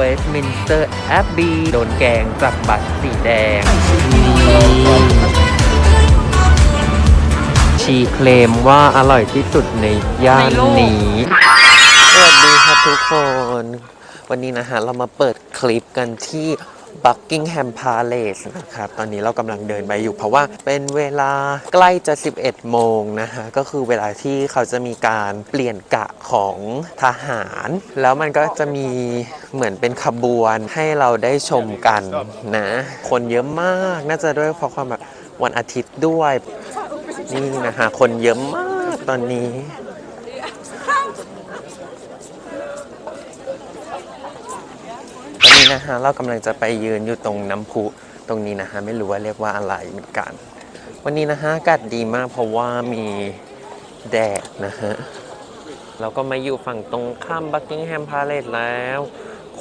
วสต์มินสเตอร์แอบบีโดนแกงจับบัตรสีแดง ชีเคลมว่าอร่อยที่สุดในย่านนี้ สวัสดีครับทุกคน วันนี้นะฮะเรามาเปิดคลิปกันที่ Buckingham Palace นะครับ ตอนนี้เรากำลังเดินไปอยู่ เพราะว่าเป็นเวลาใกล้จะ 11 โมงนะฮะ ก็คือเวลาที่เขาจะมีการเปลี่ยนกะของทหาร แล้วมันก็จะมีเหมือนเป็นขบวนให้เราได้ชมกันนะ คนเยอะมากน่าจะด้วยเพราะความแบบวันอาทิตย์ด้วย นี่นะฮะ คนเยอะมากตอนนี้ ตอ นนี้นะฮะเรากำลังจะไปยืนอยู่ตรงน้ำพุตรงนี้นะฮะไม่รู้ว่าเรียกว่าอะไรเหมือนกัน วันนี้นะฮะอากาศดีมากเพราะว่ามีแดดนะฮะเราก็มาอยู่ฝั่งตรงข้ามบักกิงแฮมพาเลสแล้ว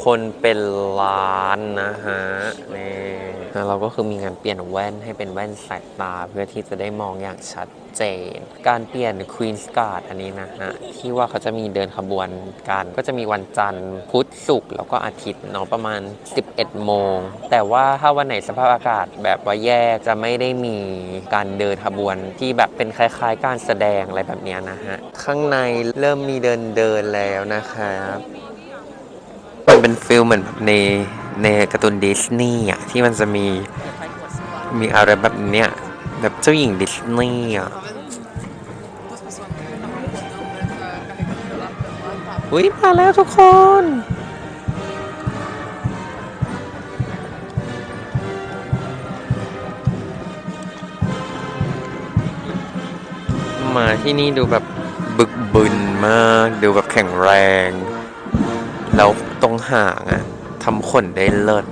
คนเป็นล้านนะฮะนี่ แล้วเราก็คือมีงานเปลี่ยนแว่นให้เป็นแว่นสายตา เพื่อที่จะได้มองอย่างชัดเจน การเปลี่ยน Queen's Guard อันนี้นะฮะ ที่ว่าเขาจะมีเดินขบวนกันก็จะมีวันจันทร์ พุธศุกร์แล้วก็อาทิตย์เนาะประมาณ 11 โมง แต่ว่าถ้าวันไหนสภาพอากาศแบบว่าแย่จะไม่ได้มีการเดินขบวนที่แบบเป็นคล้ายๆ การแสดงอะไรแบบนี้นะฮะ ข้างในเริ่มมีเดินเดินๆแล้วนะครับมันเป็นฟิลเหมือนแบบใน ในการ์ตูนดิสนีย์อะที่มันจะมีมีอะไรแบบเนี้ยแบบเจ้าหญิงดิสนีย์อะอุ้ยมาแล้วทุกคน มาที่นี่ดูแบบบึกบึนมาก ดูแบบแข็งแรง แล้วตรงหางอะ ทำขนได้เลิศ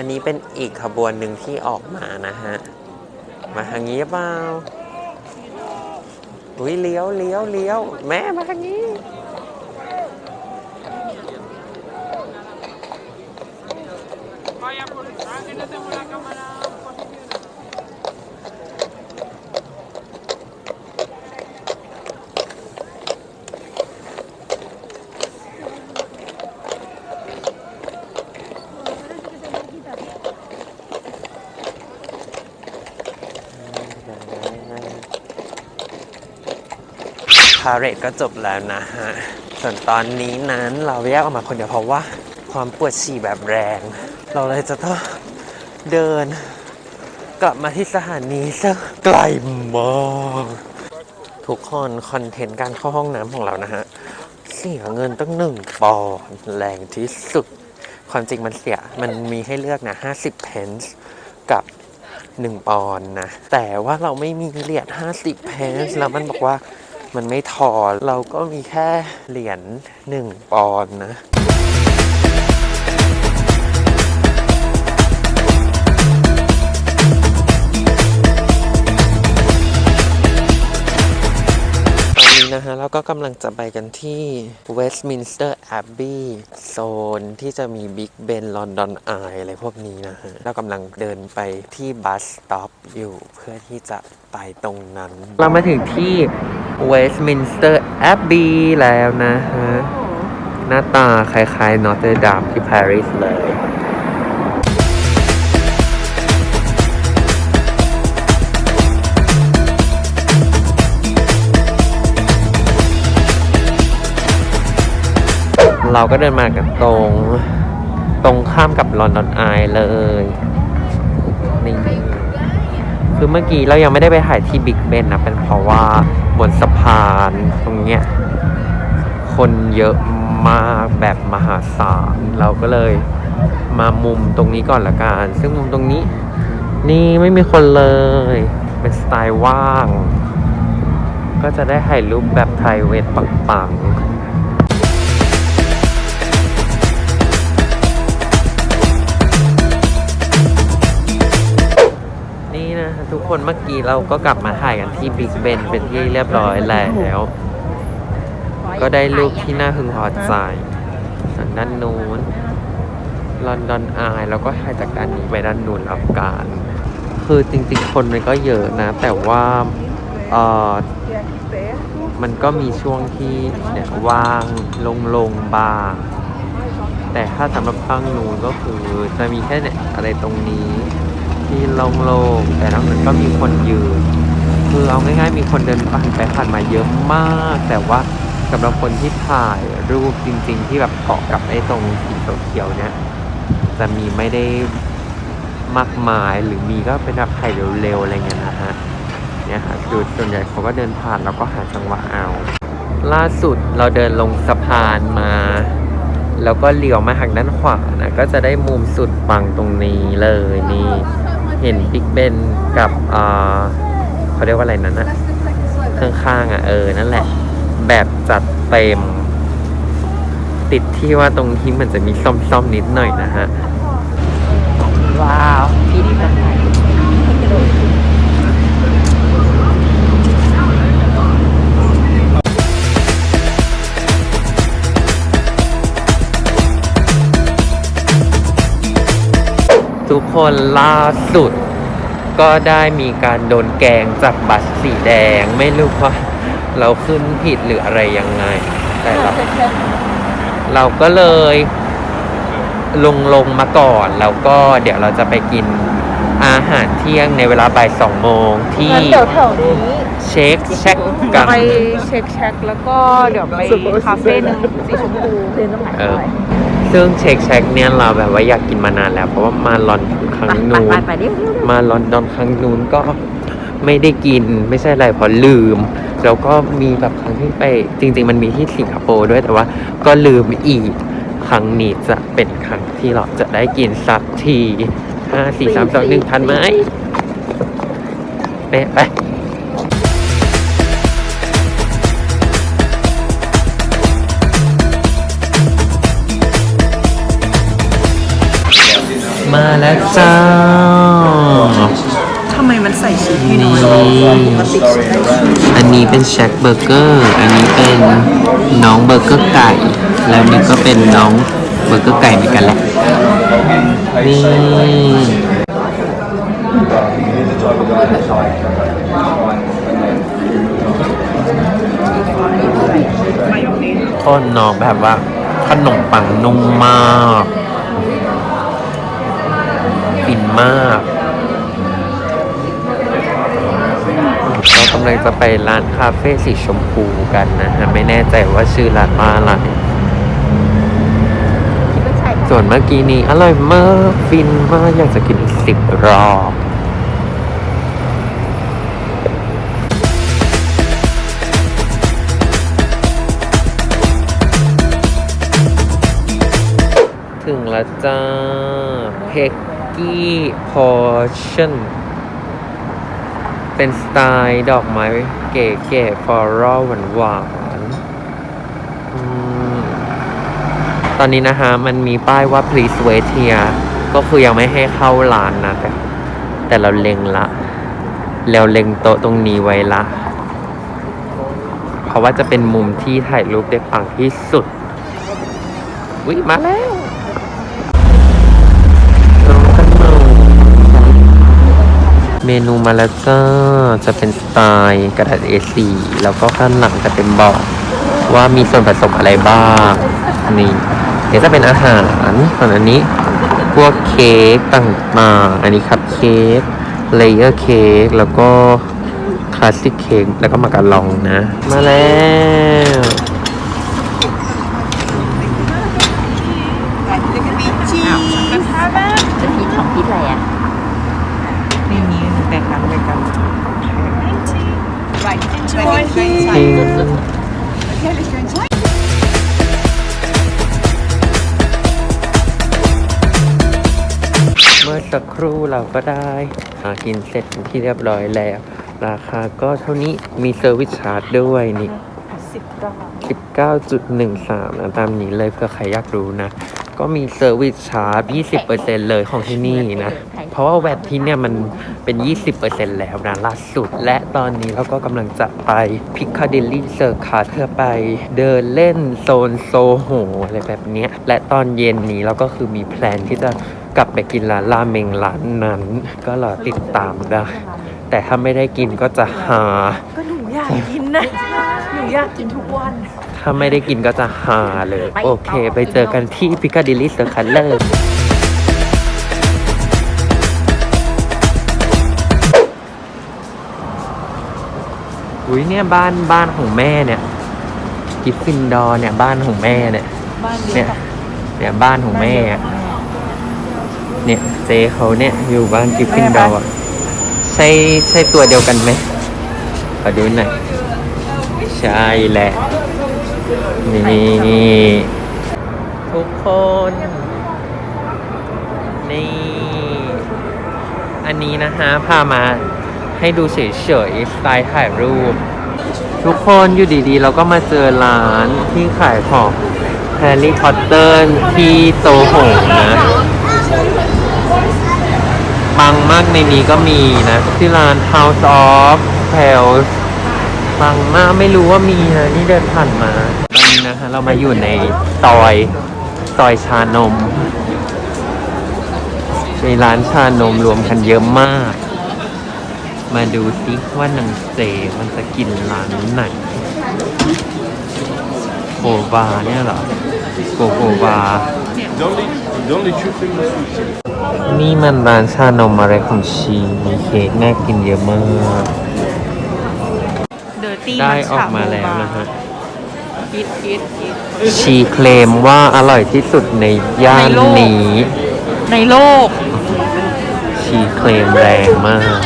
อันนี้เป็นอีกขบวนหนึ่งที่ออกมานะฮะ มาทางนี้เปล่าอุ้ยเลี้ยวเลี้ยวเลี้ยวแม่มาทางนี้ พาเรดก็จบแล้วนะฮะ ส่วนตอนนี้นั้นเราแยกออกมาคนเดียวเพราะว่าความปวดฉี่แบบแรง เราเลยจะต้องเดิน กลับมาที่สถานีซึ่งไกลมากทุกคนคอนเทนต์การเข้าห้องน้ำของเรานะฮะ เสียเงินตั้งหนึ่งปอนด์แรงที่สุด ความจริงมันเสียมันมีให้เลือกนะ 50 เพนส์กับ1ปอนด์นะ แต่ว่าเราไม่มีเหรียญ50 เพนส์แล้วมันบอกว่า มันไม่ทอเราก็มีแค่เหรียญ1ปอนด์นะตอนนี้นะฮะเราก็กำลังจะไปกันที่ Westminster Abbey โซนที่จะมีบิ๊กเบนลอนดอนอายอะไรพวกนี้นะฮะเรากำลังเดินไปที่บัสสต็อปอยู่เพื่อที่จะไปตรงนั้น เรามาถึงที่ Westminster Abbey แล้วนะฮะ หน้าตาคล้ายๆนอ t เ r อร์ดามที่ปารีสเลยเราก็เดินมากันตรง ตรงข้ามกับลอนดอนไอเลยนี่ คือเมื่อกี้เรายังไม่ได้ไปถ่ายที่บิ๊กเบนนะเป็นเพราะว่าบนสะพานตรงเนี้ยคนเยอะมากแบบมหาศาลเราก็เลยมามุมตรงนี้ก่อนละกันซึ่งมุมตรงนี้ นี่ไม่มีคนเลย เป็นสไตล์ว่าง ก็จะได้ถ่ายรูปแบบไพรเวทปังๆ ทุกคนเมื่อกี้เราก็กลับมาถ่ายกันที่บิ๊กเบนเป็นที่เรียบร้อยแล้ว ก็ได้รูปที่น่าพึงพอใจด้านนู้นลอนดอนอายแล้วก็ถ่ายจากด้านนี้ไปด้านนู้นแล้วกันคือจริงๆ คนมันก็เยอะนะ แต่ว่าเออมันก็มีช่วงที่เนี่ยว่างลงๆบ้างแต่ถ้าสำหรับข้างนู้นก็คือจะมีแค่เนี่ยอะไรตรงนี้ ที่โล่งๆแต่นอกนั้นก็มีคนยืน คือเอาง่ายๆ มีคนเดินผ่านไปผ่านมาเยอะมาก แต่ว่าสำหรับคนที่ถ่ายรูปจริง ๆ ที่แบบเกาะกับไอ้ตรงสีเขียวๆเนี่ยจะมีไม่ได้มากมายหรือมีก็เป็นแบบถ่ายเร็วๆอะไรเงี้ยนะฮะเนี่ยค่ะคือส่วนใหญ่เขาก็เดินผ่านแล้วก็หาจังหวะเอา ล่าสุดเราเดินลงสะพานมา แล้วก็เลี้ยวมาทางด้านขวานะก็จะได้มุมสุดปังตรงนี้เลยนี่ เห็นบิ๊กเบนกับอ่าเขาเรียกว่าอะไรนั้นนะข้างๆอะเออนั่นแหละ แบบจัดเต็ม ติดที่ว่าตรงที่มันจะมีซ่อมๆนิดหน่อยนะฮะ ว้าว ทุกคนล่าสุด ก็ได้มีการโดนแกงจากบัตรสีแดง ไม่รู้ว่าเราขึ้นผิดหรืออะไรยังไง แต่เราเราก็เลยลงลงมาก่อน แล้วก็เดี๋ยวเราจะไปกินอาหารเที่ยงในเวลาบ่ายสองโมงที่งั้นเดี๋ยวแถวนี้เช็คแช็คกันไปเช็คเช็คแล้วก็เดี๋ยวไปคาเฟ่หนึงสีชมพูเรียนตรงไหนเออ ซึ่งเช็คแช็คเนี่ยเราแบบว่าอยากกินมานานแล้ว เพราะว่ามาลอนดอนครั้งนู้น ไปดิมาลอนดอนครั้งนู้นก็ไม่ได้กินไม่ใช่อะไรเพราะลืม แล้วก็มีแบบครั้งที่ไปจริง ๆ มันมีที่สิงคโปร์ด้วยแต่ว่าก็ลืมอีก ครั้งนี้จะเป็นครั้งที่เราจะได้กินสักทีห้าสี่สามสองหนึ่งทันไหมไปไป มาแล้วจ้าทำไมมันใส่ชีสให้น้อยนี่ปกติใช่ไหมอันนี้เป็นแชกเบอร์เกอร์ อันนี้เป็นน้องเบอร์เกอร์ไก่ แล้วนี่ก็เป็นน้องเบอร์เกอร์ไก่เหมือนกันแหละ นี่ต้นน้องแบบว่าขนมปังนุ่มมาก ฟินมาก เรากำลังจะไปร้านคาเฟ่สีชมพูกันนะฮะ ไม่แน่ใจว่าชื่อร้านว่าอะไร ส่วนเมื่อกี้นี้อร่อยมากฟินมากอยากจะกินอีกสิบรอบถึงแล้วจ้าเ e ก กี้พอชั่นเป็นสไตล์ดอกไม้เก๋ๆฟลอรัลหวานๆตอนนี้นะฮะ มันมีป้ายว่า please wait here ก็คือยังไม่ให้เข้าร้านนะ แต่ แต่เราเล็งละแล้วเล็งโต๊ะตรงนี้ไว้ละ เพราะว่าจะเป็นมุมที่ถ่ายรูปได้ปังที่สุดวิมาแล้ว มนูมาแล้วจ้า จะเป็นสไตล์กระดาษ A4 แล้วก็ข้างหลังจะเป็นบอกว่ามีส่วนผสมอะไรบ้างนี่เดี๋ยวจะเป็นอาหารส่วนอันนี้พวกเค้กต่างๆอันนี้คัพเค้กเลเยอร์เค้กแล้วก็คลาสสิกเค้กแล้วก็มาการองนะ มาแล้ว เราก็ได้หากินเสร็จเป็นที่เรียบร้อยแล้ว ราคาก็เท่านี้มีเซอร์วิสชาร์จด้วยนี่สิบรอบ19.13นะตามนี้เลยเพื่อใครอยากรู้นะ ก็มีเซอร์วิสชาร์จ20%เลยของที่นี่นะพราะว่าแวดที่เนี่ยมันเป็น20%แล้วนะล่าสุด และตอนนี้เราก็กำลังจะไปพิคาเดลลี่เซอร์คาเพื่อไปเดินเล่นโซนโซโหอะไรแบบเนี้ย และตอนเย็นนี้เราก็คือมีแพลนที่จะ กลับไปกินร้านราเมงร้านนั้น ก็รอติดตามได้ แต่ถ้าไม่ได้กินก็จะหา ก็หนูอยากกินนะ หนูอยากกินทุกวัน ถ้าไม่ได้กินก็จะหาเลยไปต่อโอเค ไปเจอกันที่พิคาเดลลี่เซอร์คัลเลอร์อุ้ยเนี่ยบ้านบ้านของแม่เนี่ยกิฟฟินดอร์เนี่ยบ้านของแม่เนี่ยบ้านเดีเนี่ยวยเนี่ยบ้านของแม่อะ เนี่ยเจเขาเนี่ยอยู่บ้านกิฟฟินดอร์อะใช่ใช่ตัวเดียวกันไหมขอดูหน่อยใช่แหละ นี่ ทุกคน นี่ อันนี้นะฮะ พามาให้ดูเฉยๆสไตล์ถ่ายรูป ทุกคนอยู่ดีๆ เราก็มาเจอร้านที่ขายของแฮร์รี่พอตเตอร์ที่โตโหนะ บางมากในนี้ก็มีนะ ที่ร้าน House of Tales บางมากไม่รู้ว่ามีนะนี่เดินผ่านมาตอนนี้นะฮะเรามาอยู่ในซอยซอยชานม ในร้านชานมรวมกันเยอะมาก มาดูซิว่านังเจมันจะกินร้านไหนโกวาเนี่ยเหรอโกโกวา The only, the only two things we นี่มันร้านชานมอะไรของชีมีเค้กน่ากินเยอะมาก เดอร์ตี้ได้ออกมาแล้วนะฮะคิดคิดคิด ชีเคลมว่าอร่อยที่สุดในย่านในโลก นี้ ในโลก ชีเคลมแรงมาก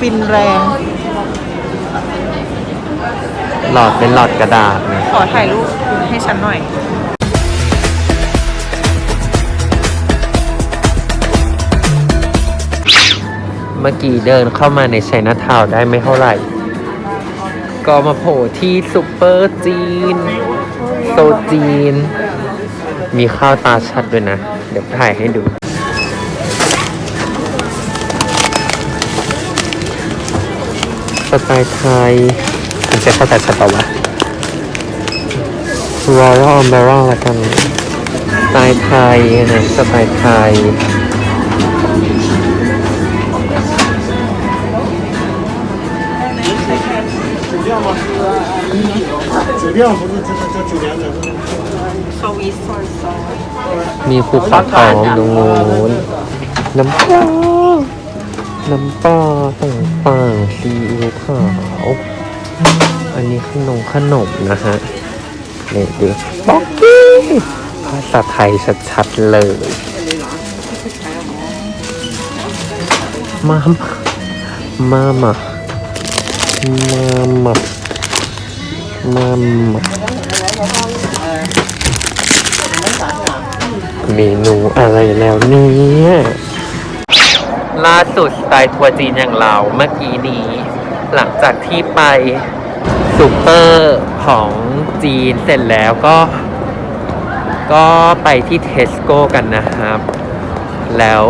ฟินแรง หลอดเป็นหลอดกระดาษนะขอถ่ายรูปให้ฉันหน่อย เมื่อกี้เดินเข้ามาในไชน่าทาวน์ได้ไม่เท่าไหร่ ก็มาโผล่ที่ซุปเปอร์จีนโซจีน มีข้าวตาชัดด้วยนะ เดี๋ยวถ่ายให้ดูสไตล์ไทย เช็คภาษาชัดปะวะ Royal Umbrella ละกันสไตล์ไทยนะสไตล์ไทยมีภูเขาทองตรงนู้นน้ำปลาน้ำปลาต่างๆซีอิ๊วขาว อันนี้ขนมขนมนะฮะเนี่ดูบ็อกกี้ภาษาไทยชัดๆเลย มามามามามามามาเมนูอะไรแล้วเนี่ยล่าสุดสไตล์ทัวร์จีนอย่างเราเมื่อกี้นี้ หลังจากที่ไป ซูเปอร์ของจีนเสร็จแล้วก็ ก็ไปที่เทสโก้กันนะครับ แล้ว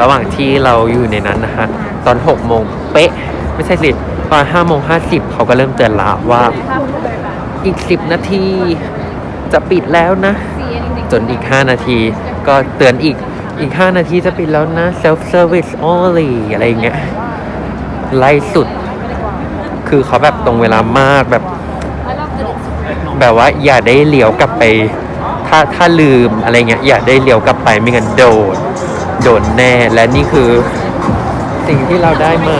ระหว่างที่เราอยู่ในนั้นนะฮะ ตอน6โมงเป๊ะ ไม่ใช่สิ ตอน5โมง50 เขาก็เริ่มเตือนละว่า อีก 10 นาทีจะปิดแล้วนะ จนอีก 5 นาทีก็เตือนอีกอีก 5 นาทีจะปิดแล้วนะ self service only อะไรอย่างเงี้ยไล่สุด คือเขาแบบตรงเวลามากแบบ แบบว่าอย่าได้เลี้ยวกลับไป ถ้าถ้าลืมอะไรเงี้ยอย่าได้เลี้ยวกลับไปไม่งั้นโดนโดนแน่และนี่คือสิ่งที่เราได้มา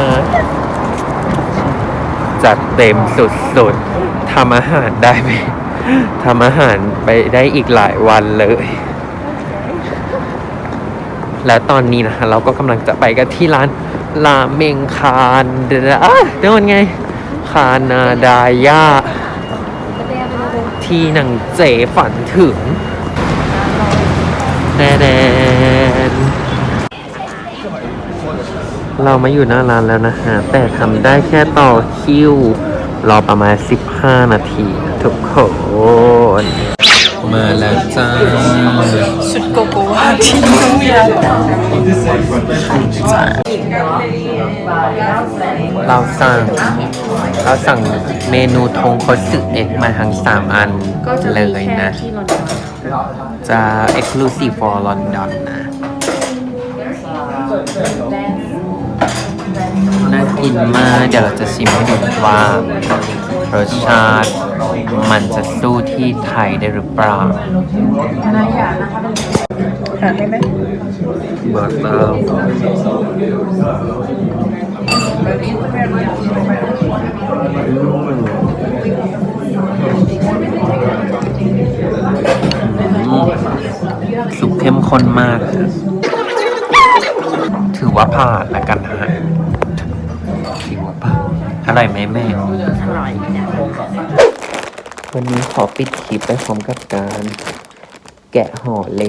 จัดเต็มสุดๆทำอาหารได้ไหมทำอาหารไปได้อีกหลายวันเลย และตอนนี้นะฮะเราก็กำลังจะไปกันที่ร้านราเมงคานเดอะเดี๋ยวมันไง คานาดายาที่หนังเจฝันถึงแดนเรามาอยู่หน้าร้านแล้วนะฮะ แต่ทำได้แค่ต่อคิว รอประมาณ 15 นาทีทุกคน มาแล้วจ้าชุดโกโก้ที่นุ่งยาเราสั่งเราสั่งเมนูทงคตสึเอ็กมาทั้งสามอันก็จะเลยแค่นะที่ลอนดอนจะ exclusive for London นะน่ากินมาก เดี๋ยวเราจะชิมให้ดูว่า รสชาติ มันจะสู้ที่ไทยได้หรือเปล่าหาได้ไหมเบอร์เตอร์สุกเข้มข้นมาก ถือว่าผ่านแล้วกันนะฮะถือว่าผ่านอร่อยไหมแม่อร่อยจ้ะ วันนี้ขอปิดคลิปไปพร้อมกับการ แกะห่อเล